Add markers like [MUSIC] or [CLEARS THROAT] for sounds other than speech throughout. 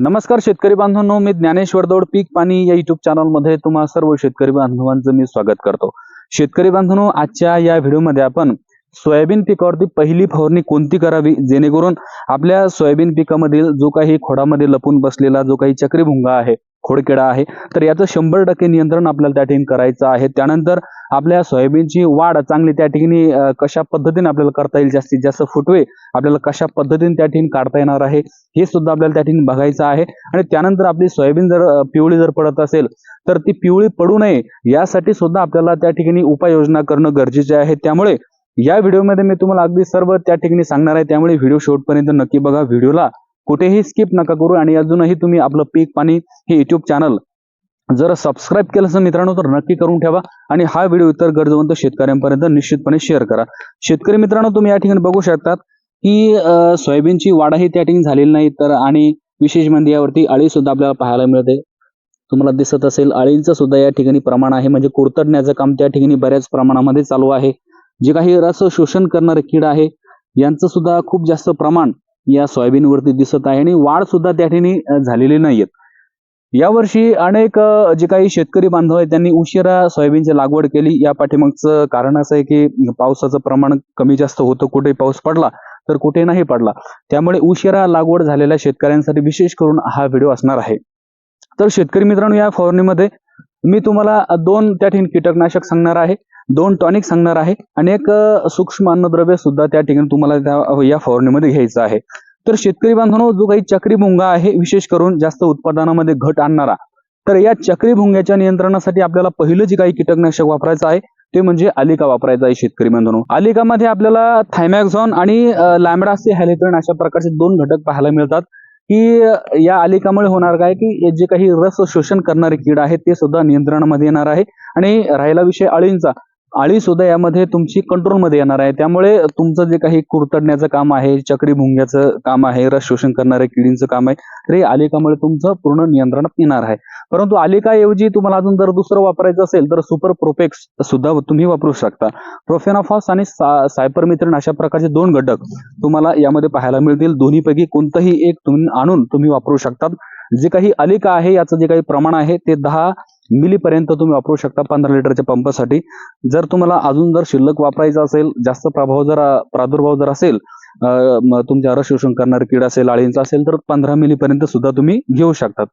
नमस्कार शेतकरी बांधवांनो मी ज्ञानेश्वर दौड पीक पाणी या युट्यूब चॅनलमध्ये तुम्हा सर्व शेतकरी बांधवांचं मी स्वागत करतो. शेतकरी बांधवांनो आजच्या या व्हिडिओमध्ये आपण सोयाबीन पिकावरती पहिली फवारणी कोणती करावी? जेणेकरून आपल्या सोयाबीन पिकामधील जो काही खोडामध्ये लपून बसलेला जो काही चक्रीभुंगा आहे खोडकिडा आहे तर याचं शंभर टक्के नियंत्रण आपल्याला त्या ठिकाणी करायचं आहे. त्यानंतर आपल्या सोयाबीनची वाढ चांगली त्या ठिकाणी कशा पद्धतीने आपल्याला करता येईल जास्तीत जास्त फुटवे आपल्याला कशा पद्धतीने त्या ठिकाणी काढता येणार आहे हे सुद्धा आपल्याला त्या ठिकाणी बघायचं आहे. आणि त्यानंतर आपली सोयाबीन जर पिवळी जर पडत असेल तर ती पिवळी पडू नये यासाठी सुद्धा आपल्याला त्या ठिकाणी उपाययोजना करणं गरजेचे आहे. त्यामुळे या व्हिडिओमध्ये मी तुम्हाला अगदी सर्व त्या ठिकाणी सांगणार आहे. त्यामुळे व्हिडिओ शेवटपर्यंत नक्की बघा. व्हिडिओला कुठेही स्किप नका करू आणि अजूनही तुम्ही आपलं पीक पाणी हे युट्यूब चॅनल जर सबस्क्राईब केलं असेल मित्रांनो तर नक्की करून ठेवा आणि हा व्हिडिओ इतर गरजवंत शेतकऱ्यांपर्यंत निश्चितपणे शेअर करा. शेतकरी मित्रांनो तुम्ही या ठिकाणी बघू शकतात की सोयाबीनची वाढही त्या ठिकाणी झालेली नाही तर आणि विशेष म्हणजे यावरती अळी सुद्धा आपल्याला पाहायला मिळते. तुम्हाला दिसत असेल अळींचं सुद्धा या ठिकाणी प्रमाण आहे. म्हणजे कुरतडण्याचं काम त्या ठिकाणी बऱ्याच प्रमाणामध्ये चालू आहे. जे काही रस शोषण करणारे कीड आहे यांचं सुद्धा खूप जास्त प्रमाण या सोयाबीनवरती दिसत आहे आणि वाढ सुद्धा त्या ठिकाणी झालेली नाहीयेत यावर्षी अनेक जे काही शेतकरी बांधव आहेत त्यांनी उशिरा सोयाबीनची लागवड केली. या पाठीमागचं कारण असं आहे की पावसाचं प्रमाण कमी जास्त होतं. कुठे पाऊस पडला तर कुठे नाही पडला. त्यामुळे उशिरा लागवड झालेल्या शेतकऱ्यांसाठी विशेष करून हा व्हिडिओ असणार आहे. तर शेतकरी मित्रांनो या फवारणीमध्ये मी तुम्हाला दोन त्या ठिकाणी कीटकनाशक सांगणार आहे दोन टॉनिक सांगणार आहे आणि एक सूक्ष्म अन्नद्रव्य सुद्धा त्या ठिकाणी तुम्हाला त्या- या फवारणीमध्ये घ्यायचं आहे. तर शेतकरी बांधवांनो जो काही चक्री भुंगा आहे विशेष करून जास्त उत्पादनामध्ये घट आणणारा तर या चक्री भुंग्याच्या नियंत्रणासाठी आपल्याला पहिलं जे काही कीटकनाशक वापरायचं आहे ते म्हणजे आलिका वापरायचा आहे शेतकरी बांधवांनो. आलिकामध्ये आपल्याला थायमॅक्झॉन आणि लॅमडासी हॅलिथ्रन अशा प्रकारचे दोन घटक पाहायला मिळतात. की या आलिकामुळे होणार काय की जे काही रस शोषण करणारे कीड आहेत ते सुद्धा नियंत्रणामध्ये येणार आहे. आणि राहिला विषय अळींचा. आळी सुद्धा यामध्ये तुमची कंट्रोलमध्ये येणार आहे. त्यामुळे तुमचं जे काही कुरतडण्याचं काम आहे चक्री भुंग्याचं काम आहे रस शोषण करणाऱ्या किडींचं काम आहे तर हे आलिकामुळे तुमचं पूर्ण नियंत्रणात येणार आहे. परंतु आलिकाऐवजी तुम्हाला अजून जर दुसरं वापरायचं असेल तर सुपर प्रोपेक्स सुद्धा तुम्ही वापरू शकता. प्रोफेनाफॉस आणि सायपरमिथ्रिन अशा प्रकारचे दोन घटक तुम्हाला यामध्ये पाहायला मिळतील. दोन्हीपैकी कोणतंही एक तुम्ही आणून तुम्ही वापरू शकतात. जे काही अलिका आहे याचं जे काही प्रमाण आहे ते दहा मिलीपर्यंत तुम्ही वापरू शकता पंधरा लिटरच्या पंपासाठी. जर तुम्हाला अजून जर शिल्लक वापरायचा असेल जास्त प्रभाव जर प्रादुर्भाव जर असेल तुमच्या रस शोषण करणारे कीड असेल अळींचा असेल तर पंधरा मिलीपर्यंत सुद्धा तुम्ही घेऊ शकतात.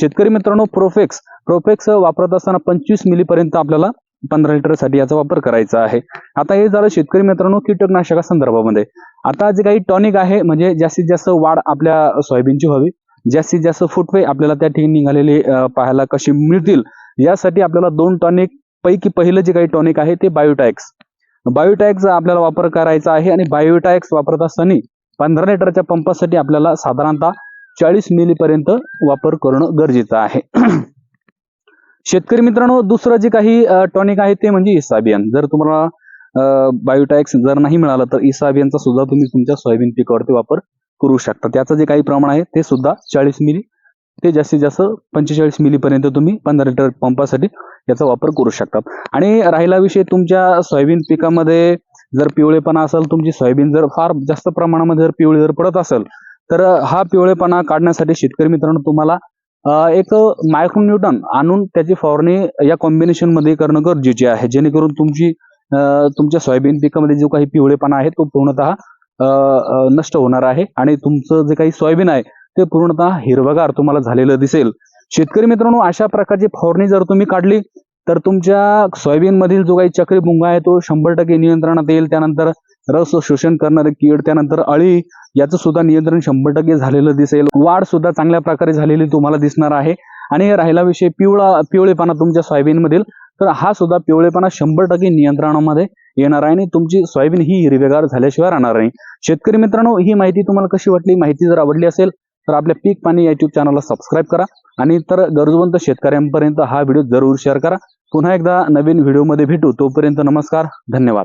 शेतकरी मित्रांनो प्रोफेक्स प्रोफेक्स वापरत असताना पंचवीस मिलीपर्यंत आपल्याला पंधरा लिटरसाठी याचा वापर करायचा आहे. आता हे झालं शेतकरी मित्रांनो कीटकनाशका संदर्भामध्ये. आता जे काही टॉनिक आहे म्हणजे जास्तीत जास्त वाढ आपल्या सोयाबीनची व्हावी. जास्तीत जास्त फुटवे आपल्याला त्या ठिकाणी निघालेले पाहायला कशी मिळतील यासाठी आपल्याला दोन टॉनिक पैकी पहिलं जे काही टॉनिक आहे ते बायोटॅक्स बायोटॅक्सचा आपल्याला वापर करायचा आहे आणि बायोटॅक्स वापरत असताना पंधरा लिटरच्या पंपासाठी आपल्याला साधारणतः चाळीस मिलीपर्यंत वापर करणं गरजेचं आहे. [CLEARS THROAT] शेतकरी मित्रांनो दुसरं जे काही टॉनिक आहे ते म्हणजे इसाबियन. जर तुम्हाला बायोटॅक्स जर नाही मिळालं तर इसाबियनचा सुद्धा तुम्ही तुमच्या सोयाबीन पिकावरती वापर करू शकता. त्याचं जे काही प्रमाण आहे ते सुद्धा चाळीस मिली ते जास्तीत जास्त पंचेचाळीस मिलीपर्यंत तुम्ही पंधरा लिटर पंपासाठी याचा वापर करू शकता. आणि राहिला विषय तुमच्या सोयाबीन पिकामध्ये जर पिवळेपणा असेल तुमची सोयाबीन जर फार जास्त प्रमाणामध्ये जर पिवळी जर पडत असेल तर हा पिवळेपणा काढण्यासाठी शेतकरी मित्रांनो तुम्हाला एक मायक्रोन्यूटन आणून त्याची फवारणी या कॉम्बिनेशनमध्ये करणं गरजेचे आहे. जेणेकरून तुमची तुमच्या सोयाबीन पिकामध्ये जो काही पिवळेपणा आहे तो पूर्णतः नष्ट होणार आहे. आणि तुमचं जे काही सोयाबीन आहे ते पूर्णतः हिरवगार तुम्हाला झालेलं दिसेल. शेतकरी मित्रांनो अशा प्रकारची फवारणी जर तुम्ही काढली तर तुमच्या सोयाबीन मधील जो काही चक्री मुंगा आहे तो शंभर टक्के नियंत्रणात येईल. त्यानंतर रस शोषण करणारे कीड त्यानंतर अळी याचं सुद्धा नियंत्रण शंभर टक्के झालेलं दिसेल. वाढ सुद्धा चांगल्या प्रकारे झालेली तुम्हाला दिसणार आहे. आणि राहिला विषय पिवळा पिवळेपणा तुमच्या सोयाबीन मधील तर हा सुद्धा पिवळेपणा शंभर टक्के नियंत्रणामध्ये येणार आहे आणि तुमची सोयाबीन ही हिरवेगार झाल्याशिवाय राहणार नाही. शेतकरी मित्रांनो ही माहिती तुम्हाला कशी वाटली? माहिती जर आवडली असेल तर आपल्या पीक पाणी युट्यूब चॅनलला सबस्क्राईब करा आणि तर गरजवंत शेतकऱ्यांपर्यंत हा व्हिडिओ जरूर शेअर करा. पुन्हा एकदा नवीन व्हिडिओमध्ये भेटू. तोपर्यंत नमस्कार धन्यवाद.